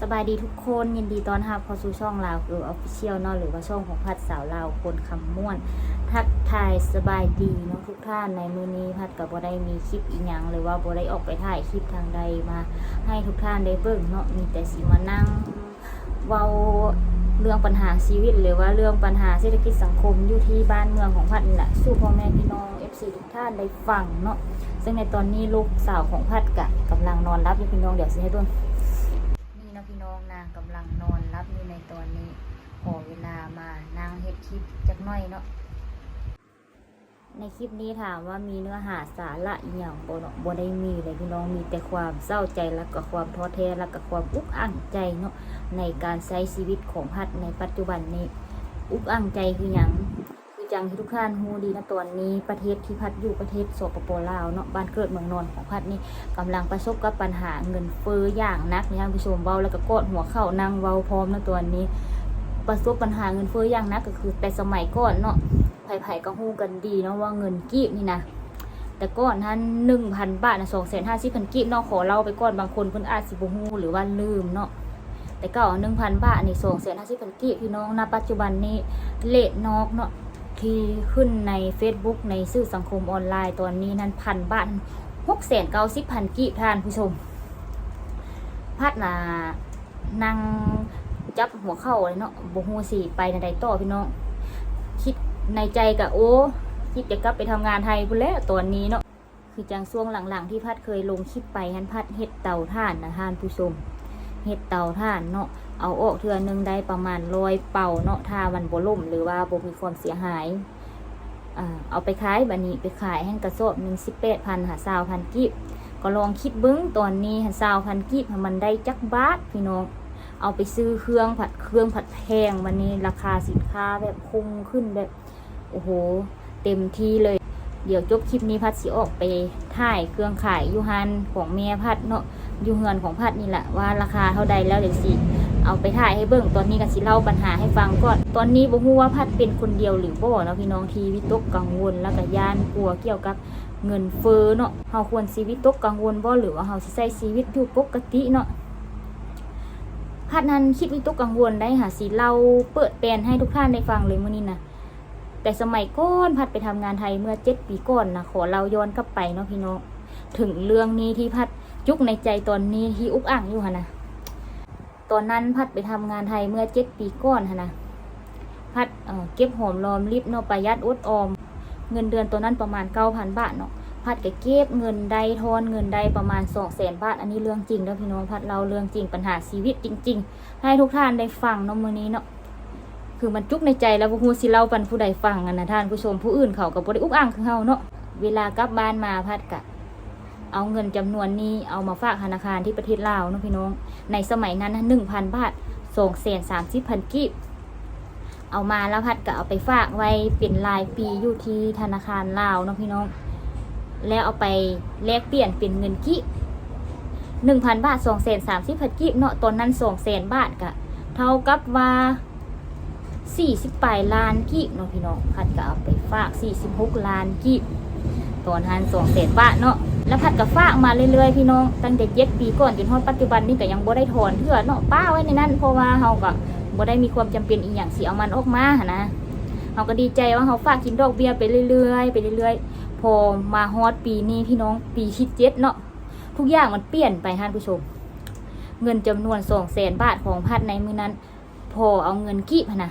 สบายดีทุกคนยินดีต้อนรับเข้าสู่ช่องลาวคือออฟฟิเชียลเนาะหรือว่าช่องของพัดสาวลาวคนคำม่วน ทักทายสบายดีเนาะทุกท่านในมือนี้พัดกับบได้มีคลิปอีหยังหรือว่าบได้ออกไปถ่ายคลิปทางใดมา ให้ทุกท่านได้เบิ่งเนาะมีแต่สิมานั่งเว้าเรื่องปัญหาชีวิต หรือว่าเรื่องปัญหาเศรษฐกิจสังคมอยู่ที่บ้านเมืองของพัดนี่แหละสู่พ่อแม่พี่น้อง FC ทุกท่านได้ฟังเนาะซึ่งในตอนนี้ลูกสาวของพัดกะกำลังนอนรับอยู่พี่น้องเดี๋ยวสิให้เบิ่ง นี่นะพี่น้องนา งกำลังนอนรับอยู่ในตอนนี้ขอเวลามานางเฮ็ดคลิปจักหน่อยเนาะในคลิปนี้ถามว่ามีเนื้อหาสาระอย่างบนบนได้มีเลยพี่น้องมีแต่ความเศร้าใจแล้วก็ความท้อแท้แล้วก็ความอุกอั้งใจเนาะในการใช้ชีวิตของพัดในปัจจุบันนี้ อุกอั้งใจคืออย่าง คือจังที่ทุกท่านฮู้ดีนะตอนนี้ประเทศที่พัดอยู่ประเทศโสปโปลาวเนาะบ้านเกิดเมืองนอนของพัดนี่กำลังประสบกับปัญหาเงินเฟ้ออย่างนักนี่ท่านผู้ชมเบาแล้วก็กดหัวเข่านั่งเบาพร้อมนะตัวนี้ประสบปัญหาเงินเฟ้ออย่างนักก็คือแต่สมัยก่อนเนาะไผ่ๆก็ฮู้กันดีเนาะว่าเงินกีบนี่นะแต่ก่อนท่านหนึ่งพันบาทนะสองแสนห้าสิบพันกีบเนาะขอเล่าไปก่อนบางคนเพิ่นอาจสิบ่ฮู้หรือว่าลืมเนาะแต่ก่าหนึ่งพันบาทนี่สองแสนห้าสิบพันกีบพี่น้องณปัจจุบันนี้เลทนอกเนาะ ที่ขึ้นใน Facebook ในสื่อสังคมออนไลน์ตอนนี้นั้นพันบาทหกแสนเก้าสิบพันกีบท่านผู้ชม พัดนานั่งจับหัวเข้าเลยเนาะบฮูสีไปในใดต่อพี่น้อง คิดในใจกับโอ้คิดจะกลับไปทำงานไทยพุ่นแล้วตอนนี้เนาะคือจังช่วงหลังๆ ที่พัดเคยลงคลิปไปฮันพัดเห็ดเต่าถ่านนะท่านผู้ชมเห็ดเต่าถ่านเนาะ เอาออกเทือหนึงได้ประมาณร้อยเป่าเนาะถ้ามันบ่ล่มหรือว่าบ่มีความเสียหายเอาไปขายบันนี้ไปขายแห้งกระสอบหนึ่งสิบแปดพันหาสาวพันกีบก็ลองคิดบิ้งตอนนี้หาสาวพันกีบมันได้จักบาทพี่น้องเอาไปซื้อเครื่องผัดเครื่องผัดแพงวันนี้ราคาสินค้าแบบพุ่งขึ้นแบบโอ้โหเต็มที่เลย เดี๋ยวจบคลิปนี้พัดสิออกไปถ่ายเครื่องขายยูฮันของเมียพัดเนาะยูเฮือนของพัดนี่แหละว่าราคาเท่าใดแล้วเดี๋ยวสิ เอาไปถ่ายให้เบิ่งตอนนี้กันสิเล่าปัญหาให้ฟังก่อนตอนนี้บ่ฮู้ว่าพัดเป็นคนเดียวหรือบ่เนาะพี่น้องทีวิตกกังวลแล้วก็ย่านกลัวเกี่ยวกับเงินเฟ้อเนาะเฮาควรสิวิตตกกังวลบ่หรือว่าเฮาสิใช้ชีวิตอยู่ปกติเนาะพัดนั้นคิดวิตกกังวลได้หาสิเล่าเปิดแปลนให้ทุกท่านได้ฟังเลยมื้อนี้นะแต่สมัยก่อนพัดไปทำงานไทยเมื่อ7ปีก่อนนะขอเราย้อนกลับไปเนาะพี่น้องถึงเรื่องนี้ที่พัดจุกในใจตอนนี้ที่อุกอ่างอยู่นะ ตอนนั้นพัดไปทำงานไทยเมื่อเจ็ดปีก่อนค่ะนะพัดเเก็บหอมรอมริบเนาะประหยัดอดออม เงินเดือนตัวนั้นประมาณเก้าพันบาทเนาะพัดก็เก็บเงินได้ทอนเงินได้ประมาณสองแสนบาท อันนี้เรื่องจริงแล้วพี่น้องพัดเราเรื่องจริงปัญหาชีวิตจริง ๆ ให้ทุกท่านได้ฟังเนาะมื้อนี้เนาะคือมันจุกในใจแล้วผู้สิเล่าปันผู้ใดฟังกันนะท่านผู้ชมผู้อื่นเขาก็บ่ได้อุกอ่างคือเฮาเนาะเวลากลับบ้านมาพัดกะ เอาเงินจำนวนนี้เอามาฝากธนาคารที่ประเทศลาวเนาะพี่น้อง ในสมัยนั้นหนึ่งพันบาทสองแสนสามสิบพันกีบเอามาแล้วพัดก็เอาไปฝากไว้เป็นรายปีอยู่ที่ธนาคารลาวเนาะพี่น้อง แล้วเอาไปแลกเปลี่ยนเป็นเงินกีบหนึ่งพันบาทสองแสนสามสิบพันกีบเนาะตอนนั้นสองแสนบาทกะเท่ากับว่าสี่สิบปลายล้านกีบเนาะพี่น้องพัดก็เอาไปฝากสี่สิบหกล้านกีบตอนหันสองแสนบาทเนาะ แล้วพัดกับฝากมาเรื่อยๆพี่น้องตั้งแต่เจ็ดปีก่อนจนฮอดปัจจุบันนี่ก็ยังบ่ได้ถอนเถื่อเนาะป้าไว้ในนั้นเพราะว่าเฮาก็บ่ได้มีความจำเป็นอีหยังสิเอามันออกมาหนะเฮาก็ดีใจว่าเฮาฝากกินดอกเบี้ยไปเรื่อยๆไปเรื่อยๆ พอมาฮอดปีนี้พี่น้องปีที่เจ็ดเนาะทุกอย่างมันเปลี่ยนไปท่านผู้ชม เงินจำนวนสองแสนบาทของพัดในมือนั้น พอเอาเงินกีบนะ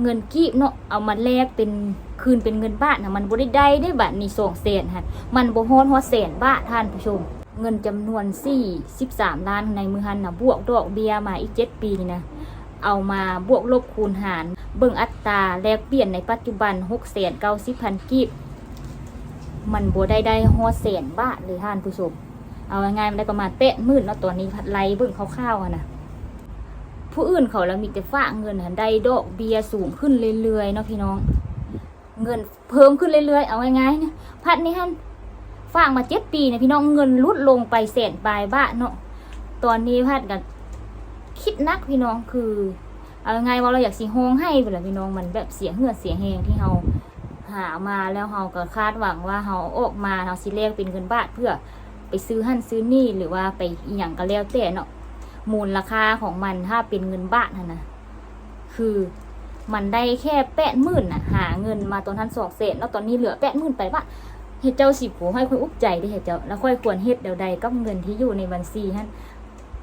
เงินกีบเนาะเอามาแลกเป็นคืนเป็นเงินบาทนะมันบ่ได้ได้ได้บาทนี่สองแสนฮะมันบ่ฮอดฮอดแสนบาทท่านผู้ชม เงินจำนวนสี่สิบสามล้านในมือหันนะบวกดอกเบี้ยมาอีกเจ็ดปีนี่นะเอามาบวกลบคูณหาร เบิ่งอัตราแลกเปลี่ยนในปัจจุบันหกแสนเก้าสิบพันกีบมันบ่ได้ได้ฮอดแสนบาทเลยท่านผู้ชม เอาง่ายๆมันได้ประมาณเป๊ะมื่นเนาะตัวนี้ไล่เบิ่งคร่าวๆนะ ผู้อื่นเขาล้วมีแต่ฝากเงินหันได้ดอกเบี้ยสูงขึ้นเรื่อยๆเนาะพี่น้อง เงินเพิ่มขึ้นเรื่อยๆ เอาง่ายๆเนี่ยพัดนี่ฮันฝากมาเจ็ดปีเนี่ยพี่น้องเงินลดลงไปแสนปลายบ้าเนาะตอนนี้พัดกันคิดนักพี่น้องคือเอาง่ายว่าเราอยากสีห้องให้ไปลยพี่น้องมันแบบเสียเหือเสียแหงที่เราหามาแล้วเราก็คาดหวังว่าเราออกมาเราสิแลกเป็นเงินบาทเพื่อไปซื้อหั่นซื้อนี่หรือว่าไปอย่างก็แล้วแต่เนาะ มูลราคาของมันถ้าเป็นเงินบาทนะนะคือมันได้แค่แปดหมื่นน่ะหาเงินมาตอนทันสองเศษแล้วตอนนี้เหลือแปดหมื่นไปบาเฮ็ดเจ้าสิโผให้ค่อยอุกใจได้เฮ็ดเจ้าแล้วค่อยควรเฮ็ดเดี๋ยวใดกับเงินที่อยู่ในบัญชีฮั่น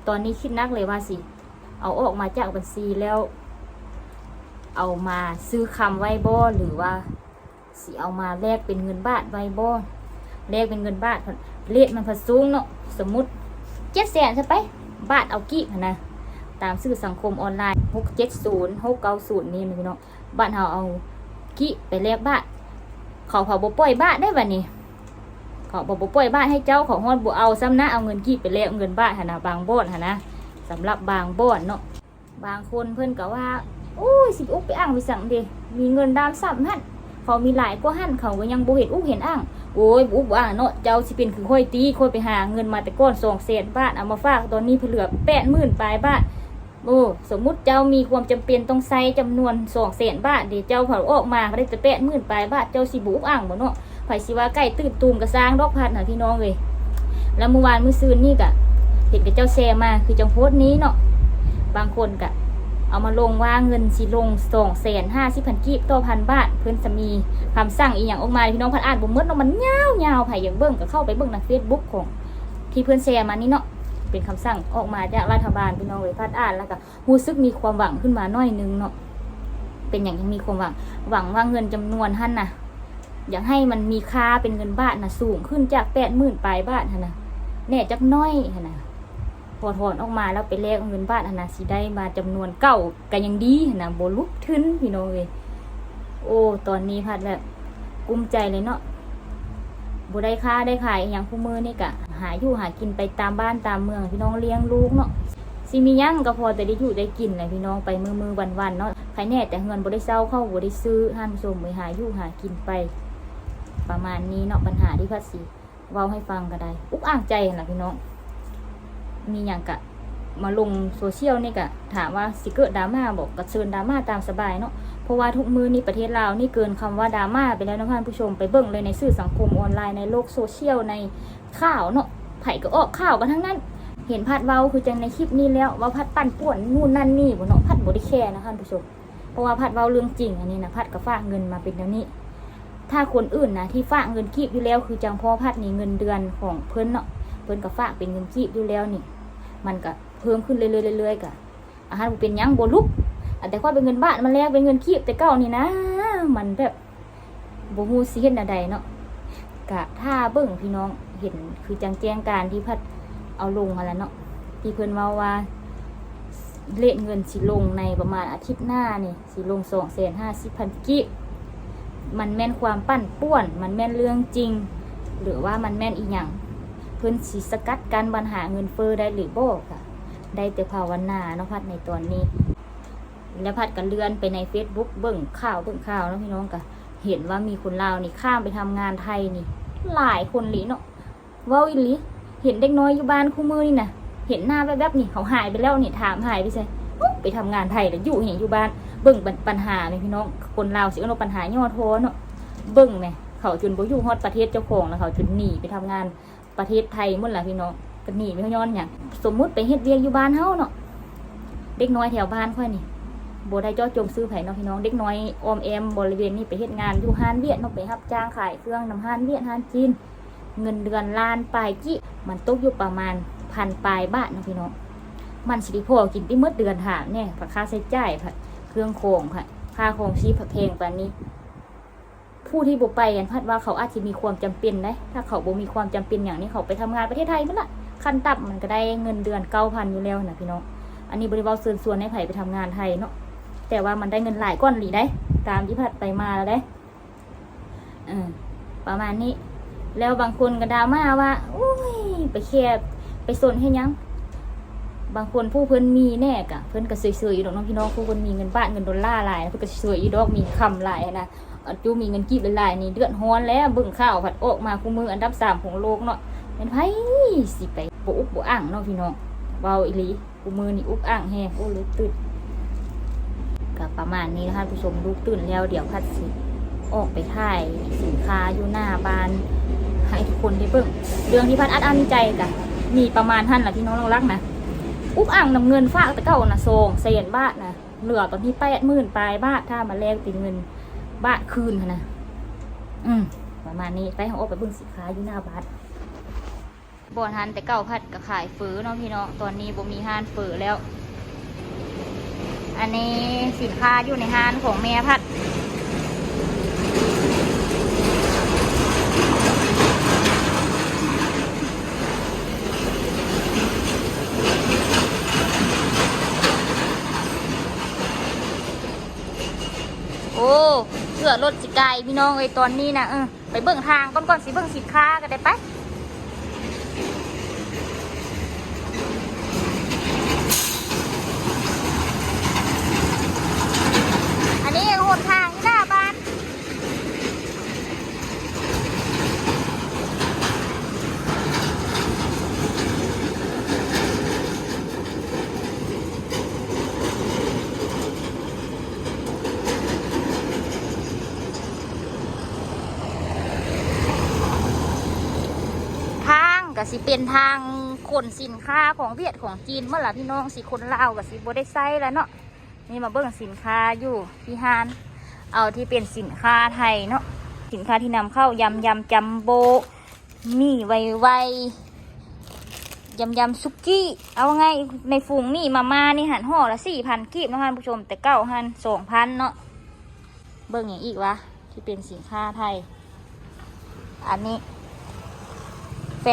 ตอนนี้คิดนักเลยว่าสิ เอาออกมาจากบัญชีแล้ว เอามาซื้อคำไว้บ่หรือว่าสิเอามาแลกเป็นเงินบาทไว้บ่แลกเป็นเงินบาทเลทมันพอสูงเนาะสมมติเจ็ดแสนใช่ไป บาทเอากี่นะตามสื่อสังคมออนไลน์หกเจ็ดศูนย์หกเก้าศูนย์นี่นะพี่น้องบ้านเฮาเอากี่ไปแลกบาทเขาเผาบ่ปล่อยบาทได้บัดนี้เขาบอกบ่ปล่อยบาทให้เจ้าเขาฮอดบ่เอาซ้ำนะเอาเงินกี่ไปแลกเงินบาทหนะบางบ่อนหนะสำหรับบางบ่อนเนาะบางคนเพิ่อนก็ว่าโอ้ยสิบอุกไปอ้างไปสั่งเดมีเงินดามซ้ำหั่น เขามีหลายกว่าหั่นเขาก็ยังบ่เห็นอุกเห็นอ้างโอ้ยบ่อุกบ่อ้างเนาะเจ้าสิเป็นคือค่อยตีค่อยไปหาเงินมาแต่ก้อน2แสนบาทเอามาฝากตอนนี้เพิ่นเหลือ80,000ปลายบาทโอ้สมมุติเจ้ามีความจำเป็นต้องใช้จำนวน2แสนบาทเดี๋ยวเจ้าเผาออกมาก็ได้แต่80,000ปลายบาทเจ้าสิบ่อุกอ้างบ่เนาะไผสิว่าใกล้ตื่นตูมก็สร้างดอกพัดหน่ะพี่น้องเอ้ยแล้วเมื่อวานมื้อซืนนี่ก็เห็นกับเจ้าแชร์มาคือจังโพสต์นี้เนาะบางคนก็ เอามาลงว่าเงินสิลงสองแสนห้าสิบพันกีบต่อพันบาทเพื่อนจะมีคำสั่งอีหยังออกมาพี่น้องพันอ่านบ่หมดเนาะมันยาวยาวไผอย่างเบิ่งก็เข้าไปเบิ่งในเฟซบุ๊กของที่เพื่อนแชร์มานี่เนาะเป็นคำสั่งออกมาจากรัฐบาลพี่น้องเลยพัดอ่านแล้วก็รู้สึกมีความหวังขึ้นมาหน่อยนึงเนาะเป็นอย่างยังมีความหวังหวังว่าเงินจำนวนท่านนะอยากให้มันมีค่าเป็นเงินบาทนะสูงขึ้นจากแปดหมื่นปลายบาทนะแน่จักน้อยนะ พอถอนออกมาแล้วไปแลกเงินบาทอนนาสิได้มาจำนวนเก่ากันยังดีนะโบลุกทึนพี่น้องเลยโอ้ ตอนนี้พัดแบบกุ้มใจเลยเนาะบได้ค่าได้ขายอย่างคู่มือนี่กะหาอยู่หากินไปตามบ้านตามเมืองพี่น้องเลี้ยงลูกเนาะสิมียั่งก็พอแต่ได้อยู่ได้กินเลยพี่น้องไปมือมือวันวันๆเนาะใครแน่แต่เงินบได้เศร้าเข้าบได้ซื้อท่านผู้ชมไปหาอยู่หากินไป ประมาณนี้เนาะปัญหาที่พัดสีเว้าให้ฟังก็ได้ อุกอ่างใจนะพี่น้อง มีอย่างกะมาลงโซเชียลนี่กะถามว่าสิเกิดดราม่าบอกกระเชิญดราม่าตามสบายเนาะเพราะว่าทุกมือนี้ประเทศลาวนี่เกินคำว่าดราม่าไปแล้วนะท่านผู้ชมไปเบิ่งเลยในสื่อสังคมออนไลน์ในโลกโซเชียลในข่าวเนาะไผ่ก็ออกข่าวกันทั้งนั้น เห็นพัดเว้าคือจังในคลิปนี้แล้วว่าพัดปั่นป่วนนู่นนั่นนี่บ่เนาะพัดบ่ได้แค่นะท่านผู้ชมเพราะว่าพัดเว้าเรื่องจริงอันนี้นะพัดก็ฝากเงินมาเป็นแนวนี้ ถ้าคนอื่นนะที่ฝากเงินคีบอยู่แล้วคือจังพ่อพัดนี่เงินเดือนของเพิ่นเนาะ พิ่นก็ฝากเป็นเงินคีบอยู่แล้วนี่ มันก็เพิ่มขึ้นเรื่อยๆเรื่อยๆกะอาหารเป็นยังบลุกแต่ว่าเป็นเงินบาทมันแลกเป็นเงินคีบแต่เก่านี่นะ มันแบบบ่ฮู้สิเฮ็ดแนวใดเนาะกะถ้าเบิ่งพี่น้องเห็นคือจังแจ้งการที่พัดเอาลงมาแล้วเนาะที่เพิ่นเว้าว่าเลทเงินสิลงในประมาณอาทิตย์หน้านี่สิลง250,000กิบพันกิมันแม่นความปั้นป่วน มันแม่นเรื่องจริง หรือว่ามันแม่นอีหยัง เพิ่นสิสกัดกันปัญหาเงินเฟ้อได้หรือโบ่ค่ะ ได้แต่ภาวนาเนาะพัดในตอนนี้ แล้วพัดกันเลื่อนไปใน Facebook เบิ่งข่าวเบิ่งข่าวเนาะพี่น้องก็เห็นว่ามีคนลาวนี่ข้ามไปทำงานไทยนี่ หลายคนหลีเนาะเว้าอีหลีเห็นเด็กน้อยอยู่บ้านคู่มือนี่นะเห็นหน้าแวบๆนี่เขาหายไปแล้วนี่ถามหายไปใช่ไปทำงานไทยแล้วอยู่เห็นอยู่บ้านเบิ่งปัญหาไหมพี่น้องคนลาวสิเอาปัญหาย่อโทเนาะเบิ่งไหมเขาจนบ่อยู่ฮอดประเทศเจ้าของแล้วเขาจนหนีไปทำงาน ประเทศไทยมุ่นล่ะพี่น้องก็หนีไปเขาย้อนอย่างสมมุติไปเฮ็ดเวียกอยู่บ้านเฮาเนาะเด็กน้อยแถวบ้านค่อยนี่บได้เจ้าจงซื้อไผเนาะพี่น้องเด็กน้อยออมแอมบริเวณนี้ไปเฮ็ดงานอยู่ห้านเวียดเนาะไปรับจ้างขายเครื่องนำห้านเวียดห้านจีนเงินเดือนล้านปลายกี้มันตกอยู่ประมาณพันปลายบาทเนาะพี่น้องมันสิได้พอกินที่เมื้อเดือนหาเนี่ยผักค่าใช้จ่ายผักเครื่องโคงผักค่าโครงชีพผักเพลงปานนี้ ผู้ที่บ่ไปกันพัดว่าเขาอาจจะมีความจำเป็นนะถ้าเขาบ่มีความจำเป็นอย่างนี้เขาไปทำงานประเทศไทยมันละขั้นต่ำมันก็ได้เงินเดือนเก้าพันอยู่แล้วนะพี่น้องอันนี้บริวารเชิญชวนให้ไผไปทำงานไทยเนาะแต่ว่ามันได้เงินหลายก้อนหลีได้ ตามที่พัดไปมาแล้วได้เออประมาณนี้ แล้วบางคนก็ดราม่าว่าอุ้ยไปแคบไปสนให้ยัง บางคนผู้เพิ่อนมีแน่กะเพิ่อนก็เสยๆอยู่ดอกน้องพี่น้องผู้เพิ่นมีเงินบาทเงินดอลลาร์หลายเพิ่อนก็เสยๆอยู่ดอกมีคำหลายนะ อันจูมีเงินกีบหลายๆนี่เดือดฮ้อนแล้วเบิ่งข่าวผัดออกมาคู่มืออันดับสามของโลกเนาะเป็นไผสิไปบ่อุบบ่อ่างเนาะพี่น้องเว้าอีหลีคู่มือนี่อุบอ่างแฮงโอ้เลยตื่นก็ประมาณนี้นะคะผู้ชมลูกตื่นแล้วเดี๋ยวพัดสิออกไปถ่ายสินค้าอยู่หน้าบ้านให้ทุกคนได้เบิ่งเรื่องที่พัดอัดอั้นใจกะมีประมาณท่านแหละพี่น้องรักนะอุกอ่างนำเงินฝากแต่เก่านะโซงเสียนบาทนะเหลือตอนที่แปดหมื่นปลายบาทถ้ามาแลกเป็นเงิน บาทคืนหั้นนะอืมประมาณนี้ไปเอาออกไปเบิ่งสินค้าอยู่หน้าบาทบ่อนหันแต่เก่าพัดก็ขายเฟอเนาะพี่น้องตอนนี้บ่มีห้านเฟอแล้ว อันนี้สินค้าอยู่ในห้านของแม่พัดโอ้ เสือรถสิไกลพี่น้องเอ้ยตอนนี้นะเออไปเบิ่งทางก่อนก่อนสิเบิ่งสินค้ากันได้ปะอันนี้หนทางหน้าบ้าน ทางก็ สิเป็นทางขนสินค้าของเวียดของจีนเมื่อไหร่พี่น้องสิคนลาวก็สิบได้ใส่แล้วเนาะนี่มาเบิ่งสินค้าอยู่ที่ฮานเอาที่เป็นสินค้าไทยเนาะสินค้าที่นำเข้ายำยำจัมโบมี่ไวไวยำยำซุกี้ เอาไงในฝูงนี่มาม่านี่หันห่อละสี่พันกีบนะท่านผู้ชม แต่เก้าหันสองพันเนาะเบิ่งอย่างอีกวะที่เป็นสินค้าไทย อันนี้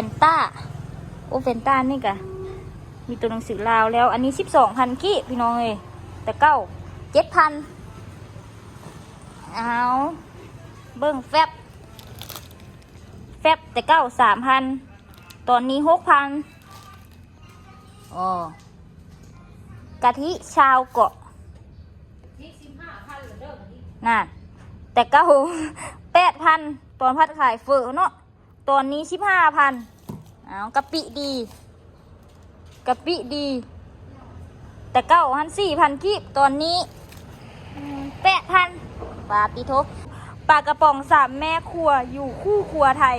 นต้า โอเฟนต้านี่กะมีตัวหนังสือลาวแล้ว อันนี้สิบสองพันกี้พี่น้องเอ้ยแต่เก้าเจ็ดพันเอาเบิ้งแฟบแฟบแต่เก้าสามพันตอนนี้หกพันอ๋อกะทิชาวเกาะน่ะแต่เก้าแปดพันตอนพัดขายเฟอเนาะ ตอนนี้สิบห้าพันเอากะปิดีกะปิดี แต่เก้าพันสี่พันกีบตอนนี้แปดพันปลาติทบปลากระป๋องสามแม่ครัวอยู่คู่ครัวไทย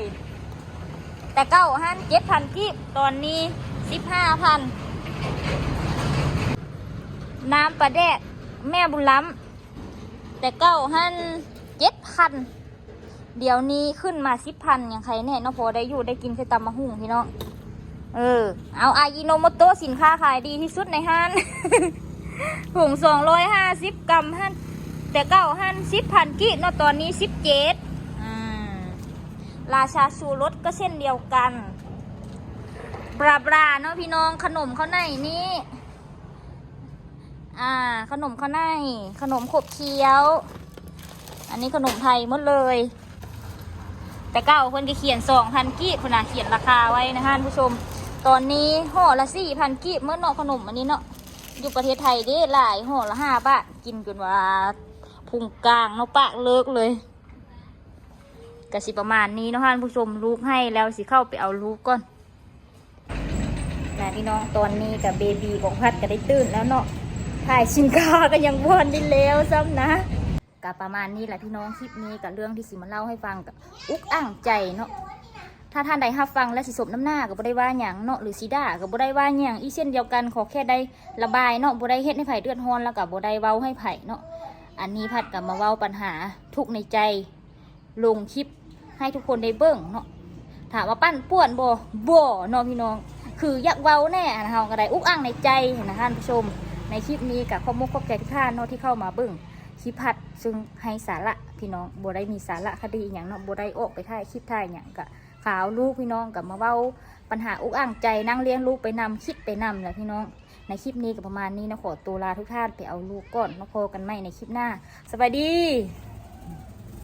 แต่เก้าพันเจ็ดพันกีบตอนนี้สิบห้าพันน้ำปลาแดกแม่บุญล้ำแต่เก้าพันเจ็ดพัน เดี๋ยวนี้ขึ้นมาสิบพันอย่างใครแน่เนาะพอได้อยู่ได้กินคือตำมะฮุ่งพี่น้อง เออ เอาอายิโนโมโตสินค้าขายดีที่สุดในห้านถุงสองร้อยห้าสิบกรัมห้านแต่เก้าห้านสิบพันกิเนาะตอนนี้สิบเจ็ดราชาชูรสก็เช่นเดียวกันบราบราเนาะพี่น้องขนมข้าวในนี่ อ่า ขนมข้าวใน ขนมขบเคี้ยว อันนี้ขนมไทยหมดเลย แต่เก้าคนก็เขียนสองพันกีบคนน่ะเขียนราคาไว้นะฮะท่านผู้ชม ตอนนี้ห่อละสี่พันกีบเมื่อเนาะขนมอันนี้เนาะอยู่ประเทศไทยเด้หลายห่อละห้าบาทกินจนว่าพุงกลางเนาะปาเลิกเลยกะสิประมาณนี้เนาะท่านผู้ชมลูกให้แล้วสิเข้าไปเอาลูกก่อนนะพี่น้องตอนนี้กับเบบีของพัดก็ได้ตื่นแล้วเนาะถ่ายชินค้าก็ยังว่อนได้แล้วซ้ำนะ กับประมาณนี้แหละพี่น้องคลิปนี้กับเรื่องที่สิมาเล่าให้ฟังกับอุกอ่างใจเนาะถ้าท่านใดฮับฟังและสิสมน้ำหน้ากับบ่ได้ว่าหยังเนาะหรือสีด่ากับบ่ได้ว่าหยังอีเช่นเดียวกันขอแค่ได้ระบายเนาะบ่ได้เฮ็ดให้ไผ่เดือดร้อนแล้วกับบ่ได้เว้าให้ไผ่เนาะอันนี้พัดกับมาเว้าปัญหาทุกในใจ ลงคลิปให้ทุกคนได้เบิ่งเนาะถามว่าปั้นป่วนบ่บ่เนาะพี่น้อง คืออยากเว้าแน่นะฮาก็ได้อุกอ่างในใจนะท่านผู้ชม ในคลิปนี้กับข้อมุกข้อใจทุกท่านเนาะที่เข้ามาเบิ่ง คลิปพัดซึ่งให้สาระพี่น้องบัได้มีสาระคดีอย่างเนาะบัได้ออกไปถ่ายคลิปถ่ายอย่างกะข่าวลูกพี่น้องกับมาเว้าปัญหาอุกอ่างใจนั่งเลี้ยงลูกไปนำคิดไปนำแหละพี่น้อง ในคลิปนี้กับประมาณนี้นะขอตัวลาทุกท่านไปเอาลูกก่อนมาพอกันใหม่ในคลิปหน้า สวัสดี